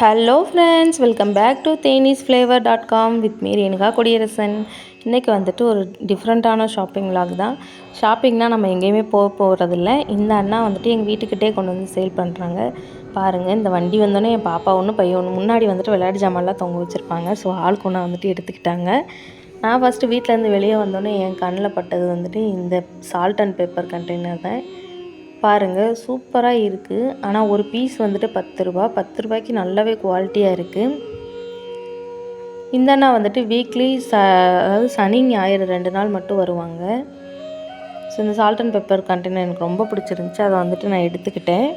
Hello friends welcome back to Theni's flavour dot com with me Renuka Kodiyarasan இன்றைக்கி வந்துட்டு ஒரு டிஃப்ரெண்ட்டான shopping vlog தான். ஷாப்பிங்னால் நம்ம எங்கேயுமே போக போகிறதில்ல இந்த அண்ணா வந்துட்டு எங்கள் வீட்டுக்கிட்டே கொண்டு வந்து சேல் பண்ணுறாங்க பாருங்கள் இந்த வண்டி வந்தோடனே என் பாப்பா ஒன்று பையன் ஒன்று முன்னாடி வந்துட்டு விளையாட்டு ஜாமான்லாம் தொங்க வச்சுருப்பாங்க. ஸோ ஆளுக்கு ஒன்றா வந்துட்டு எடுத்துக்கிட்டாங்க. நான் ஃபஸ்ட்டு வீட்டிலேருந்து வெளியே வந்தோடனே என் கண்ணில் பட்டது வந்துட்டு இந்த சால்ட் அண்ட் பேப்பர் கண்டெய்னர் தான். பாருங்கள் சூப்பராக இருக்குது ஆனால் ஒரு பீஸ் வந்துட்டு பத்து ரூபா. பத்து ரூபாய்க்கு நல்லாவே குவாலிட்டியாக இருக்குது இந்த அண்ணா வந்துட்டு வீக்லி ச அதாவது சனி ஞாயிறு ரெண்டு நாள் மட்டும் வருவாங்க. ஸோ இந்த சால்ட் அண்ட் பெப்பர் கண்டெய்னர் எனக்கு ரொம்ப பிடிச்சிருந்துச்சி. அதை வந்துட்டு நான் எடுத்துக்கிட்டேன்.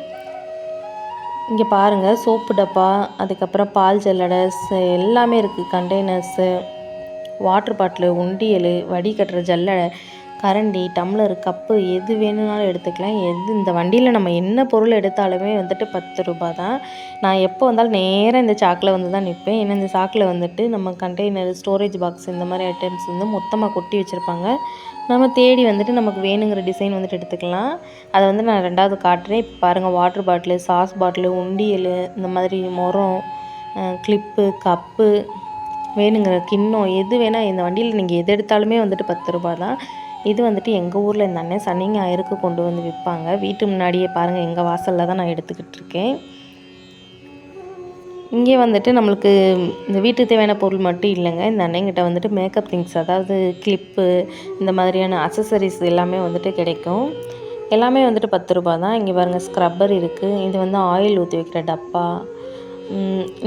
இங்கே பாருங்கள் சோப்பு டப்பா அதுக்கப்புறம் பால் ஜல்லடஸ் எல்லாமே இருக்குது கண்டெய்னர்ஸு வாட்டர் பாட்டிலு உண்டியல் வடிகட்டுற ஜல்லடை. கரண்டி டம்ளர் கப்பு எது வேணும்னாலும் எடுத்துக்கலாம். எது இந்த வண்டியில் நம்ம என்ன பொருள் எடுத்தாலுமே வந்துட்டு பத்து ரூபா தான் நான் எப்போ வந்தாலும் நேராக இந்த சாக்கில் வந்து தான் நிற்பேன் ஏன்னா இந்த சாக்கில் வந்துட்டு நம்ம கண்டெய்னர் ஸ்டோரேஜ் பாக்ஸ் இந்த மாதிரி ஐட்டம்ஸ் வந்து மொத்தமாக கொட்டி வச்சுருப்பாங்க. நம்ம தேடி வந்துட்டு நமக்கு வேணுங்கிற டிசைன் வந்துட்டு எடுத்துக்கலாம். அதை வந்து நான் ரெண்டாவது காட்டுறேன். இப்போ பாருங்கள் வாட்டர் பாட்டிலு சாஸ் பாட்டிலு உண்டியல் இந்த மாதிரி முரம் கிளிப்பு கப்பு வேணுங்கிற கிண்ணம் எது வேணால் இந்த வண்டியில் நீங்கள் எது எடுத்தாலுமே வந்துட்டு பத்து ரூபா தான் இது வந்துட்டு எங்கள் ஊரில் இந்த அண்ணன் சனி ஞாயிறுக்கு கொண்டு வந்து விற்பாங்க வீட்டு முன்னாடியே பாருங்கள் எங்கள் வாசலில் தான் நான் எடுத்துக்கிட்டு இருக்கேன். இங்கே வந்துட்டு நம்மளுக்கு இந்த வீட்டுக்கு தேவையான பொருள் மட்டும் இல்லைங்க. இந்த அண்ணங்கிட்ட வந்துட்டு மேக்கப் திங்ஸ் அதாவது கிளிப்பு இந்த மாதிரியான அசசரிஸ் எல்லாமே வந்துட்டு கிடைக்கும். எல்லாமே வந்துட்டு பத்து ரூபா தான். இங்கே பாருங்கள் ஸ்க்ரப்பர் இருக்குது இது வந்து ஆயில் ஊற்றி வைக்கிற டப்பா.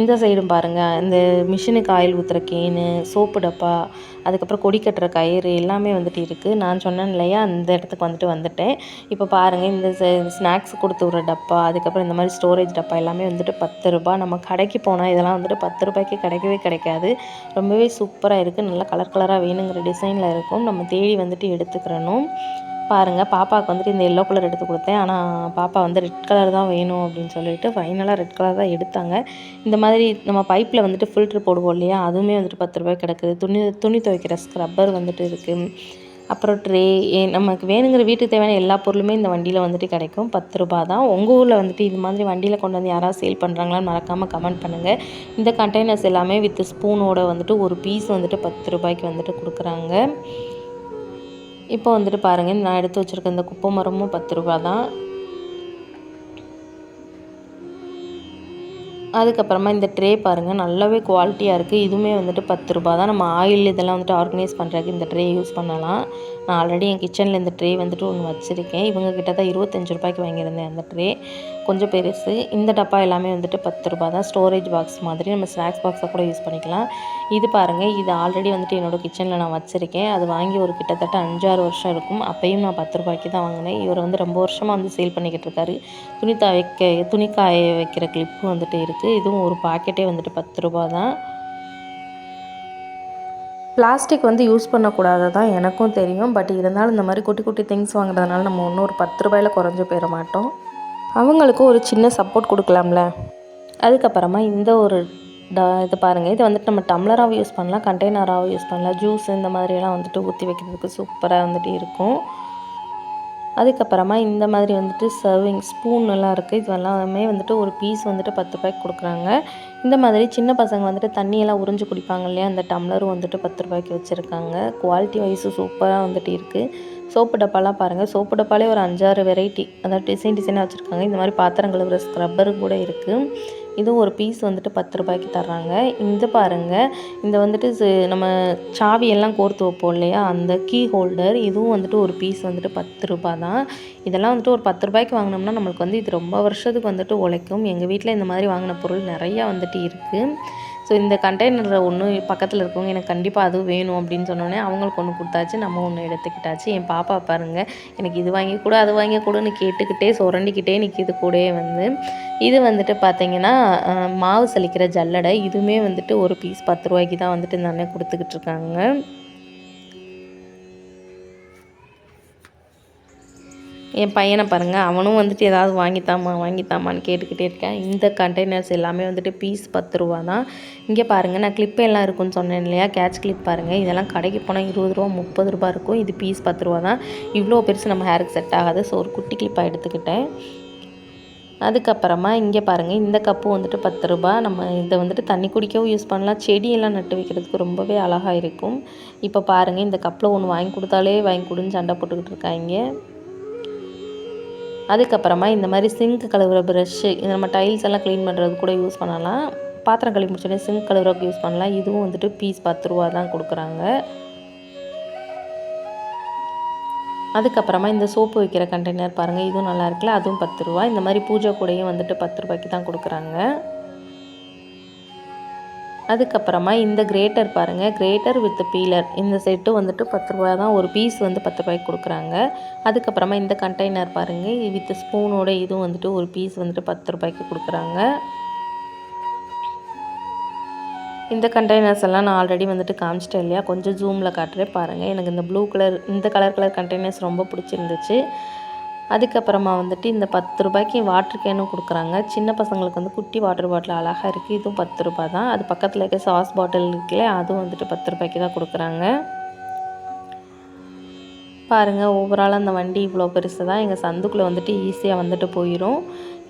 இந்த சைடும் பாருங்கள் இந்த மிஷினுக்கு ஆயில் ஊற்றுற கேனு சோப்பு டப்பா அதுக்கப்புறம் கொடி கட்டுற கயிறு எல்லாமே வந்துட்டு இருக்குது நான் சொன்னேன் இல்லையா? அந்த இடத்துக்கு வந்துட்டு வந்துட்டேன். இப்போ பாருங்கள் இந்த ஸ்நாக்ஸ் கொடுத்து விட்ற டப்பா அதுக்கப்புறம் இந்த மாதிரி ஸ்டோரேஜ் டப்பா எல்லாமே வந்துட்டு பத்து ரூபாய். நம்ம கடைக்கு போனால் இதெல்லாம் வந்துட்டு பத்து ரூபாய்க்கு கிடைக்கவே கிடைக்காது. ரொம்பவே சூப்பராக இருக்குது நல்லா கலர் கலராக வேணுங்கிற டிசைனில் இருக்கும். நம்ம தேடி வந்துட்டு எடுத்துக்கிறணும். பாருங்கள் பாப்பாவுக்கு வந்துட்டு இந்த எல்லோ கலர் எடுத்து கொடுத்தேன். ஆனால் பாப்பா வந்து ரெட் கலர் தான் வேணும் அப்படின்னு சொல்லிட்டு ஃபைனலாக ரெட் கலர் தான் எடுத்தாங்க. இந்த மாதிரி நம்ம பைப்பில் வந்துட்டு ஃபில்ட்ரு போடுவோம் இல்லையா அதுவுமே வந்துட்டு பத்து ரூபாய் கிடக்குது. துணி துணி துவைக்கிற ஸ்க்ரப்பர் வந்துட்டு இருக்குது அப்புறம் ட்ரே நமக்கு வேணுங்கிற வீட்டுக்கு தேவையான எல்லா பொருளுமே இந்த வண்டியில் வந்துட்டு கிடைக்கும். பத்து ரூபா தான். உங்கள் ஊரில் வந்துட்டு இது மாதிரி வண்டியில் கொண்டு வந்து யாராவது சேல் பண்ணுறாங்களான்னு மறக்காமல் கமெண்ட் பண்ணுங்கள் இந்த கண்டெய்னர்ஸ் எல்லாமே வித் ஸ்பூனோட வந்துட்டு ஒரு பீஸ் வந்துட்டு பத்து ரூபாய்க்கு வந்துட்டு கொடுக்குறாங்க. இப்போ வந்துட்டு பாருங்கள் நான் எடுத்து வச்சுருக்க இந்த குப்பை மரமும் பத்து ரூபா தான். அதுக்கப்புறமா இந்த ட்ரே பாருங்கள் நல்லாவே குவாலிட்டியாக இருக்குது இதுவுமே வந்துட்டு பத்து ரூபா தான். நம்ம ஆயில் இதெல்லாம் வந்துட்டு ஆர்கனைஸ் பண்ணுறதுக்கு இந்த ட்ரே யூஸ் பண்ணலாம். நான் ஆல்ரெடி என் கிச்சனில் இந்த ட்ரே வந்துட்டு ஒன்று வச்சுருக்கேன். இவங்க கிட்ட தான் இருபத்தஞ்சு ரூபாய்க்கு வாங்கியிருந்தேன் அந்த ட்ரே கொஞ்சம் பெருசு. இந்த டப்பா எல்லாமே வந்துட்டு பத்து ரூபா தான். ஸ்டோரேஜ் பாக்ஸ் மாதிரி நம்ம ஸ்நாக்ஸ் பாக்ஸாக கூட யூஸ் பண்ணிக்கலாம். இது பாருங்கள் இது ஆல்ரெடி வந்துட்டு என்னோடய கிச்சனில் நான் வச்சுருக்கேன். அது வாங்கி ஒரு கிட்டத்தட்ட அஞ்சாறு வருஷம் இருக்கும். அப்பையும் நான் பத்து ரூபாய்க்கு தான் வாங்கினேன். இவர் வந்து ரொம்ப வருஷமாக வந்து சேல் பண்ணிக்கிட்டு இருக்காரு. துணி துவைக்க துணி காய வைக்கிற கிளிப்பும் வந்துட்டு இருக்குது இதுவும் ஒரு பாக்கெட்டே வந்துட்டு பத்து ரூபா தான். பிளாஸ்டிக் வந்து யூஸ் பண்ணக்கூடாது தான் எனக்கும் தெரியும். பட் இருந்தாலும் இந்த மாதிரி குட்டி குட்டி திங்ஸ் வாங்குறதுனால நம்ம ஒன்றும் ஒரு பத்து ரூபாயில் குறைஞ்சி போயிட மாட்டோம். அவங்களுக்கும் ஒரு சின்ன சப்போர்ட் கொடுக்கலாம்ல. அதுக்கப்புறமா இந்த ஒரு டா இது பாருங்கள் இது வந்துட்டு நம்ம டம்ளராகவும் யூஸ் பண்ணலாம் கண்டெய்னராகவும் யூஸ் பண்ணலாம். ஜூஸ் இந்த மாதிரியெல்லாம் வந்துட்டு ஊற்றி வைக்கிறதுக்கு சூப்பராக வந்துட்டு இருக்கும். அதுக்கப்புறமா இந்த மாதிரி வந்துட்டு சர்விங் ஸ்பூன் எல்லாம் இருக்குது இது எல்லாமே வந்துட்டு ஒரு பீஸ் வந்துட்டு பத்து ரூபாய்க்கு கொடுக்குறாங்க. இந்த மாதிரி சின்ன பசங்க வந்துட்டு தண்ணியெல்லாம் உறிஞ்சு குடிப்பாங்க இல்லையா? அந்த டம்ளரும் வந்துட்டு பத்து ரூபாய்க்கு வச்சுருக்காங்க. குவாலிட்டி வைஸும் சூப்பராக வந்துட்டு இருக்குது சோப்பு டப்பாலாம் பாருங்கள் சோப்பு டப்பாலே ஒரு அஞ்சாறு வெரைட்டி அதாவது டிசைன் டிசைனாக வச்சுருக்காங்க. இந்த மாதிரி பாத்திரம் கழுவுற ஸ்க்ரப்பர் கூட இருக்குது இதுவும் ஒரு பீஸ் வந்துட்டு பத்து ரூபாய்க்கு தர்றாங்க. இந்த பாருங்கள் இந்த வந்துட்டு நம்ம சாவி எல்லாம் கோர்த்து வைப்போம் இல்லையா? அந்த கீ ஹோல்டர் இதுவும் வந்துட்டு ஒரு பீஸ் வந்துட்டு பத்து ரூபாய் தான். இதெல்லாம் வந்துட்டு ஒரு பத்து ரூபாய்க்கு வாங்கினோம்னா நம்மளுக்கு வந்து இது ரொம்ப வருஷத்துக்கு வந்துட்டு உழைக்கும். எங்கள் வீட்டில் இந்த மாதிரி வாங்கின பொருள் நிறையா வந்துட்டு இருக்குது ஸோ இந்த கண்டெய்னரில் ஒன்று பக்கத்தில் இருக்கவங்க எனக்கு கண்டிப்பாக அதுவும் வேணும் அப்படின்னு சொன்னோடனே அவங்களுக்கு ஒன்று கொடுத்தாச்சு. நம்ம ஒன்று எடுத்துக்கிட்டாச்சு. என் பாப்பா பாருங்கள் எனக்கு இது வாங்கி கூட அது வாங்கி கூடன்னு கேட்டுக்கிட்டே சுரண்டிக்கிட்டே நிற்கிது கூட வந்து. இது வந்துட்டு பார்த்தீங்கன்னா மாவு சலிக்கிற ஜல்லடை. இதுவுமே வந்துட்டு ஒரு பீஸ் பத்து ரூபாய்க்கு தான் வந்துட்டு இந்த அண்ணன் கொடுத்துக்கிட்டு இருக்காங்க. என் பையனை பாருங்கள் அவனும் வந்துட்டு ஏதாவது வாங்கித்தாம்மா வாங்கித்தாமான்னு கேட்டுக்கிட்டே இருக்கேன். இந்த கண்டெய்னர்ஸ் எல்லாமே வந்துட்டு பீஸ் பத்து ரூபா தான். இங்கே பாருங்கள் நான் கிளிப் எல்லாம் இருக்குன்னு சொன்னேன் இல்லையா? கேட்ச் கிளிப் பாருங்கள் இதெல்லாம் கடைக்கு போனால் இருபது ரூபா முப்பது ரூபா இருக்கும். இது பீஸ் பத்து ரூபா தான். இவ்வளோ பெருசு நம்ம ஹேருக்கு செட் ஆகாது. ஸோ ஒரு குட்டி கிளிப்பாக எடுத்துக்கிட்டேன். அதுக்கப்புறமா இங்கே பாருங்கள் இந்த கப்பு வந்துட்டு பத்து ரூபா. நம்ம இதை வந்துட்டு தண்ணி குடிக்கவும் யூஸ் பண்ணலாம். செடியெல்லாம் நட்டு வைக்கிறதுக்கு ரொம்பவே அழகாக இருக்கும். இப்போ பாருங்கள் இந்த கப்பில் ஒன்று வாங்கி கொடுத்தாலே வாங்கி கொடுன்னு சண்டை போட்டுக்கிட்டு இருக்காங்க. அதுக்கப்புறமா இந்த மாதிரி சிங்க் கழுவுற ப்ரஷ்ஷு இது நம்ம டைல்ஸ் எல்லாம் க்ளீன் பண்ணுறது கூட யூஸ் பண்ணலாம். பாத்திரம் கழுவி முடிச்சோடனே சிங்க் கழுவுறதுக்கு யூஸ் பண்ணலாம். இதுவும் வந்துட்டு பீஸ் பத்து ரூபா தான் கொடுக்குறாங்க. அதுக்கப்புறமா இந்த சோப்பு வைக்கிற கண்டெய்னர் பாருங்கள் இதுவும் நல்லா இருக்குல்ல அதுவும் பத்து ரூபா. இந்த மாதிரி பூஜை கூடையும் வந்துட்டு பத்து ரூபாய்க்கு தான் கொடுக்குறாங்க. அதுக்கப்புறமா இந்த கிரேட்டர் பாருங்கள் கிரேட்டர் வித் பீலர். இந்த செட்டு வந்துட்டு பத்து ரூபா தான். ஒரு பீஸ் வந்து பத்து ரூபாய்க்கு கொடுக்குறாங்க. அதுக்கப்புறமா இந்த கண்டெய்னர் பாருங்கள் வித் ஸ்பூனோட இதுவும் வந்துட்டு ஒரு பீஸ் வந்துட்டு பத்து ரூபாய்க்கு கொடுக்குறாங்க. இந்த கண்டெய்னர்ஸ் எல்லாம் நான் ஆல்ரெடி வந்துட்டு காமிச்சிட்டேன் இல்லையா? கொஞ்சம் ஜூமில் காட்டுறேன் பாருங்கள் எனக்கு இந்த ப்ளூ கலர் இந்த கலர் கலர் கண்டெய்னர்ஸ் ரொம்ப பிடிச்சிருந்துச்சு. அதுக்கப்புறமா வந்துட்டு இந்த பத்து ரூபாய்க்கு வாட்டர் கேனும் கொடுக்குறாங்க. சின்ன பசங்களுக்கு வந்து குட்டி வாட்டர் பாட்டில் அழகாக இருக்குது இதுவும் பத்து ரூபாய் தான். அது பக்கத்தில் இருக்க சாஸ் பாட்டில் இருக்குல்ல அதுவும் வந்துட்டு பத்து ரூபாய்க்கு தான் கொடுக்குறாங்க. பாருங்கள் ஓவரால் அந்த வண்டி இவ்வளோ பெருசு தான் எங்கள் சந்துக்குள்ளே வந்துட்டு ஈஸியாக வந்துட்டு போயிடும்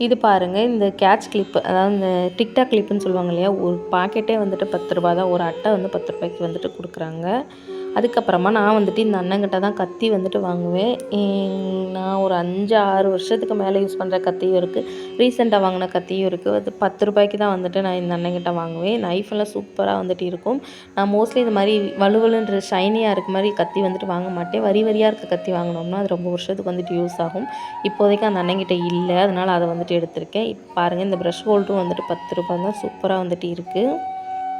இது பாருங்கள் இந்த கேட்ச் கிளிப்பு அதாவது இந்த டிக்டாக் கிளிப்புன்னு சொல்லுவாங்க இல்லையா ஒரு பாக்கெட்டே வந்துட்டு பத்து ரூபா தான். ஒரு அட்டை வந்து பத்து ரூபாய்க்கு வந்துட்டு கொடுக்குறாங்க. அதுக்கப்புறமா நான் வந்துட்டு இந்த அண்ணங்கிட்ட தான் கத்தி வந்துட்டு வாங்குவேன். நான் ஒரு அஞ்சு ஆறு வருஷத்துக்கு மேலே யூஸ் பண்ணுற கத்தியும் இருக்குது ரீசெண்டாக வாங்கின கத்தியும் இருக்குது அது பத்து ரூபாய்க்கு தான் வந்துட்டு நான் இந்த அண்ணங்கிட்ட வாங்குவேன். நைஃப் எல்லாம் சூப்பராக வந்துட்டு இருக்கும். நான் மோஸ்ட்லி இது மாதிரி வலுவலுன்ற ஷைனியாக இருக்க மாதிரி கத்தி வந்துட்டு வாங்க மாட்டேன். வரி வரியாக இருக்க கத்தி வாங்கினோம்னா அது ரொம்ப வருஷத்துக்கு வந்துட்டு யூஸ் ஆகும். இப்போதைக்கு அந்த அண்ணங்கிட்ட இல்லை. அதனால் அதை வந்துட்டு எடுத்திருக்கேன். இப்போ பாருங்கள் இந்த ப்ரஷ் ஹோல்டரும் வந்துட்டு பத்து ரூபாய் தான் சூப்பராக வந்துட்டு இருக்குது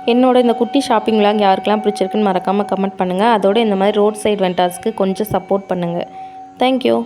என்னோட இந்த குட்டி ஷாப்பிங் விலாக் யாருக்கெல்லாம் பிடிச்சிருக்குன்னு மறக்காமல் கமெண்ட் பண்ணுங்கள் அதோட இந்த மாதிரி ரோட் சைடு வெண்டார்ஸ்க்கு கொஞ்சம் சப்போர்ட் பண்ணுங்கள் தேங்க்யூ